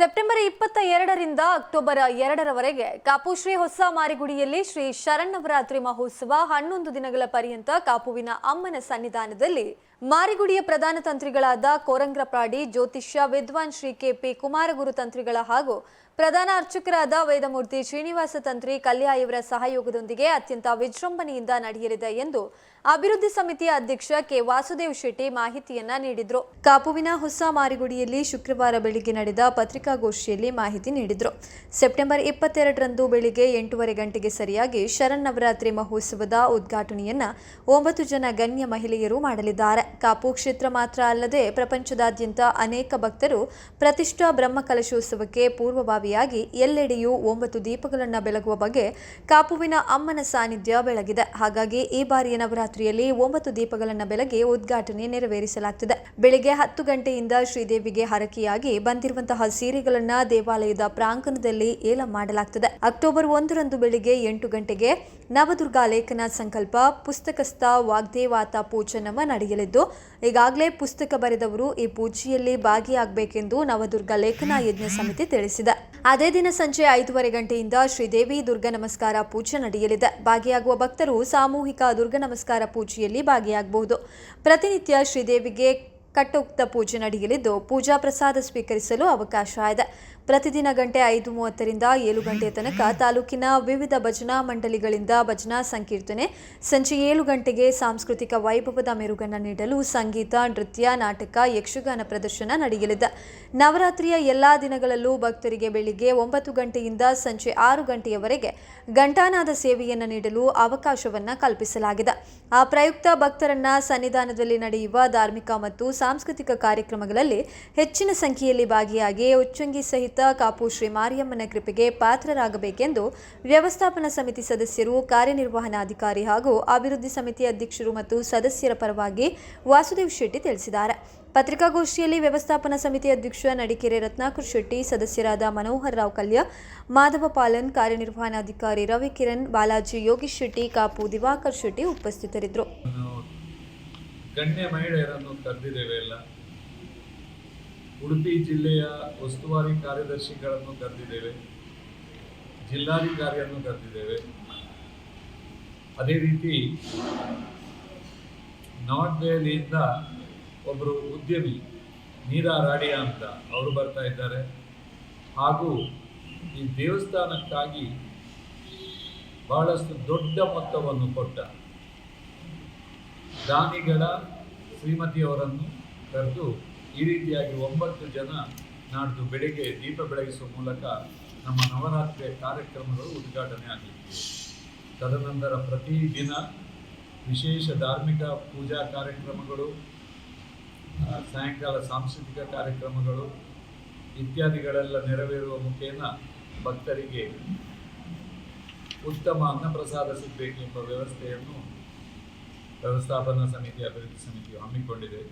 September ಇಪ್ಪತ್ತ ಎರಡರಿಂದ October ಎರಡರವರೆಗೆ ಕಾಪುಶ್ರೀ ಹೊಸ ಮಾರಿಗುಡಿಯಲ್ಲಿ ಶ್ರೀ ಶರಣ್ಣವರಾತ್ರಿ ಮಹೋತ್ಸವ ಹನ್ನೊಂದು ದಿನಗಳ ಪರ್ಯಂತ ಕಾಪುವಿನ ಅಮ್ಮನ ಸನ್ನಿಧಾನದಲ್ಲಿ ಮಾರಿಗುಡಿಯ ಪ್ರಧಾನ ತಂತ್ರಿಗಳಾದ ಕೋರಂಗ್ರಪ್ರಾಡಿ ಜ್ಯೋತಿಷ್ಯ, ವಿದ್ವಾನ್ ಶ್ರೀ ಕೆಪಿ ಕುಮಾರಗುರು ತಂತ್ರಿಗಳ ಹಾಗೂ ಪ್ರಧಾನ ಅರ್ಚಕರಾದ ವೇದಮೂರ್ತಿ ಶ್ರೀನಿವಾಸ ತಂತ್ರಿ ಕಲ್ಯಾಯವರ ಸಹಯೋಗದೊಂದಿಗೆ ಅತ್ಯಂತ ವಿಜೃಂಭಣೆಯಿಂದ ನಡೆಯಲಿದೆ ಎಂದು ಅಭಿವೃದ್ಧಿ ಸಮಿತಿಯ ಅಧ್ಯಕ್ಷ ಕೆ. ವಾಸುದೇವ್ ಶೆಟ್ಟಿ ಮಾಹಿತಿಯನ್ನ ನೀಡಿದ್ರು. ಕಾಪುವಿನ ಹೊಸ ಮಾರಿಗುಡಿಯಲ್ಲಿ ಶುಕ್ರವಾರ ಬೆಳಿಗ್ಗೆ ನಡೆದ ಪತ್ರಿಕಾಗೋಷ್ಠಿಯಲ್ಲಿ ಮಾಹಿತಿ ನೀಡಿದರು. ಸೆಪ್ಟೆಂಬರ್ ಇಪ್ಪತ್ತೆರಡರಂದು ಬೆಳಿಗ್ಗೆ ಎಂಟೂವರೆ ಗಂಟೆಗೆ ಸರಿಯಾಗಿ ಶರನ್ನವರಾತ್ರಿ ಮಹೋತ್ಸವದ ಉದ್ಘಾಟನೆಯನ್ನ ಒಂಬತ್ತು ಜನ ಗಣ್ಯ ಮಹಿಳೆಯರು ಮಾಡಲಿದ್ದಾರೆ. ಕಾಪು ಕ್ಷೇತ್ರ ಮಾತ್ರ ಅಲ್ಲದೆ ಪ್ರಪಂಚದಾದ್ಯಂತ ಅನೇಕ ಭಕ್ತರು ಪ್ರತಿಷ್ಠಾ ಬ್ರಹ್ಮಕಲಶೋತ್ಸವಕ್ಕೆ ಪೂರ್ವಭಾವಿಯಾಗಿ ಎಲ್ಲೆಡೆಯೂ ಒಂಬತ್ತು ದೀಪಗಳನ್ನು ಬೆಳಗುವ ಬಗ್ಗೆ ಕಾಪುವಿನ ಅಮ್ಮನ ಸಾನ್ನಿಧ್ಯ ಬೆಳಗಿದೆ. ಹಾಗಾಗಿ ಈ ಬಾರಿಯ ನವರಾತ್ರಿಯಲ್ಲಿ ಒಂಬತ್ತು ದೀಪಗಳನ್ನು ಬೆಳಗಿ ಉದ್ಘಾಟನೆ ನೆರವೇರಿಸಲಾಗುತ್ತದೆ ಬೆಳಿಗ್ಗೆ ಹತ್ತು ಗಂಟೆಯಿಂದ ಶ್ರೀದೇವಿಗೆ ಹರಕೆಯಾಗಿ ಬಂದಿರುವಂತಹ ಸೀರೆಗಳನ್ನ ದೇವಾಲಯದ ಪ್ರಾಂಗಣದಲ್ಲಿ ಏಲ ಮಾಡಲಾಗುತ್ತದೆ ಅಕ್ಟೋಬರ್ ಒಂದರಂದು ಬೆಳಿಗ್ಗೆ ಎಂಟು ಗಂಟೆಗೆ ನವದುರ್ಗಾ ಲೇಖನ ಸಂಕಲ್ಪ, ಪುಸ್ತಕಸ್ಥ ವಾಗ್ದೇವಾತ ಪೂಜನವ ನಡೆಯಲಿದ್ದು, ಈಗಾಗಲೇ ಪುಸ್ತಕ ಬರೆದವರು ಈ ಪೂಜೆಯಲ್ಲಿ ಭಾಗಿಯಾಗಬೇಕೆಂದು ನವದುರ್ಗ ಲೇಖನ ಯಜ್ಞ ಸಮಿತಿ ತಿಳಿಸಿದೆ. ಅದೇ ದಿನ ಸಂಜೆ ಐದೂವರೆ ಗಂಟೆಯಿಂದ ಶ್ರೀದೇವಿ ದುರ್ಗ ನಮಸ್ಕಾರ ಪೂಜೆ ನಡೆಯಲಿದೆ. ಭಾಗಿಯಾಗುವ ಭಕ್ತರು ಸಾಮೂಹಿಕ ದುರ್ಗ ನಮಸ್ಕಾರ ಪೂಜೆಯಲ್ಲಿ ಭಾಗಿಯಾಗಬಹುದು. ಪ್ರತಿನಿತ್ಯ ಶ್ರೀದೇವಿಗೆ ಕಟ್ಟೋಕ್ತ ಪೂಜೆ ನಡೆಯಲಿದ್ದು ಪೂಜಾ ಪ್ರಸಾದ ಸ್ವೀಕರಿಸಲು ಅವಕಾಶ ಇದೆ. ಪ್ರತಿದಿನ ಗಂಟೆ ಐದು ಮೂವತ್ತರಿಂದ ಏಳು ಗಂಟೆಯ ತನಕ ತಾಲೂಕಿನ ವಿವಿಧ ಭಜನಾ ಮಂಡಳಿಗಳಿಂದ ಭಜನಾ ಸಂಕೀರ್ತನೆ, ಸಂಜೆ ಏಳು ಗಂಟೆಗೆ ಸಾಂಸ್ಕೃತಿಕ ವೈಭವದ ಮೆರುಗನ್ನು ನೀಡಲು ಸಂಗೀತ, ನೃತ್ಯ, ನಾಟಕ, ಯಕ್ಷಗಾನ ಪ್ರದರ್ಶನ ನಡೆಯಲಿದೆ. ನವರಾತ್ರಿಯ ಎಲ್ಲಾ ದಿನಗಳಲ್ಲೂ ಭಕ್ತರಿಗೆ ಬೆಳಿಗ್ಗೆ ಒಂಬತ್ತು ಗಂಟೆಯಿಂದ ಸಂಜೆ ಆರು ಗಂಟೆಯವರೆಗೆ ಘಂಟಾನಾದ ಸೇವೆಯನ್ನು ನೀಡಲು ಅವಕಾಶವನ್ನ ಕಲ್ಪಿಸಲಾಗಿದೆ. ಆ ಪ್ರಯುಕ್ತ ಭಕ್ತರನ್ನ ಸನ್ನಿಧಾನದಲ್ಲಿ ನಡೆಯುವ ಧಾರ್ಮಿಕ ಮತ್ತು ಸಾಂಸ್ಕೃತಿಕ ಕಾರ್ಯಕ್ರಮಗಳಲ್ಲಿ ಹೆಚ್ಚಿನ ಸಂಖ್ಯೆಯಲ್ಲಿ ಭಾಗಿಯಾಗಿ ಉಚ್ಚಂಗಿ ಸಹಿತ ಕಾಪು ಶ್ರೀ ಮಾರಿಯಮ್ಮನ ಕೃಪೆಗೆ ಪಾತ್ರರಾಗಬೇಕೆಂದು ವ್ಯವಸ್ಥಾಪನಾ ಸಮಿತಿ ಸದಸ್ಯರು, ಕಾರ್ಯನಿರ್ವಹಣಾಧಿಕಾರಿ ಹಾಗೂ ಅಭಿವೃದ್ಧಿ ಸಮಿತಿ ಅಧ್ಯಕ್ಷರು ಮತ್ತು ಸದಸ್ಯರ ಪರವಾಗಿ ವಾಸುದೇವ್ ಶೆಟ್ಟಿ ತಿಳಿಸಿದ್ದಾರೆ. ಪತ್ರಿಕಾಗೋಷ್ಠಿಯಲ್ಲಿ ವ್ಯವಸ್ಥಾಪನಾ ಸಮಿತಿ ಅಧ್ಯಕ್ಷ ನಡಿಕೆರೆ ರತ್ನಾಕರ್ ಶೆಟ್ಟಿ, ಸದಸ್ಯರಾದ ಮನೋಹರ್ ರಾವ್ ಕಲ್ಯ, ಮಾಧವ ಪಾಲನ್, ಕಾರ್ಯನಿರ್ವಹಣಾಧಿಕಾರಿ ರವಿ ಕಿರಣ್ ಬಾಲಾಜಿ ಯೋಗೀಶ್ ಶೆಟ್ಟಿ, ಕಾಪು ದಿವಾಕರ್ ಶೆಟ್ಟಿ ಉಪಸ್ಥಿತರಿದ್ದರು. ಗಣ್ಯ ಮಹಿಳೆಯರನ್ನು ಕರೆದಿದ್ದೇವೆ ಎಲ್ಲ ಉಡುಪಿ ಜಿಲ್ಲೆಯ ಉಸ್ತುವಾರಿ ಕಾರ್ಯದರ್ಶಿಗಳನ್ನು ಕರೆದಿದ್ದೇವೆ, ಜಿಲ್ಲಾಧಿಕಾರಿಯನ್ನು ಕರೆದಿದ್ದೇವೆ. ಅದೇ ರೀತಿ ನವದೆಹಲಿಯಿಂದ ಒಬ್ಬರು ಉದ್ಯಮಿ ನೀರಾ ರಾಡಿಯಾ ಅಂತ ಅವರು ಬರ್ತಾ ಇದ್ದಾರೆ. ಹಾಗೂ ಈ ದೇವಸ್ಥಾನಕ್ಕಾಗಿ ಬಹಳಷ್ಟು ದೊಡ್ಡ ಮೊತ್ತವನ್ನು ಕೊಟ್ಟ ದಾನಿಗಳ ಶ್ರೀಮತಿಯವರನ್ನು ಕರೆದು ಈ ರೀತಿಯಾಗಿ ಒಂಬತ್ತು ಜನ ನಾಡ್ದು ಬೆಳಿಗ್ಗೆ ದೀಪ ಬೆಳಗಿಸುವ ಮೂಲಕ ನಮ್ಮ ನವರಾತ್ರಿಯ ಕಾರ್ಯಕ್ರಮಗಳು ಉದ್ಘಾಟನೆ ಆಗಲಿವೆ ತದನಂತರ ಪ್ರತಿ ದಿನ ವಿಶೇಷ ಧಾರ್ಮಿಕ ಪೂಜಾ ಕಾರ್ಯಕ್ರಮಗಳು ಸಾಯಂಕಾಲ ಸಾಂಸ್ಕೃತಿಕ ಕಾರ್ಯಕ್ರಮಗಳು ಇತ್ಯಾದಿಗಳೆಲ್ಲ ನೆರವೇರುವ ಮುಖೇನ ಭಕ್ತರಿಗೆ ಉತ್ತಮ ಅನ್ನಪ್ರಸಾದ ಸಿಗಬೇಕೆಂಬ ವ್ಯವಸ್ಥೆಯನ್ನು ವ್ಯವಸ್ಥಾಪನಾ ಸಮಿತಿ, ಅಭಿವೃದ್ಧಿ ಸಮಿತಿಯು ಹಮ್ಮಿಕೊಂಡಿದೆ.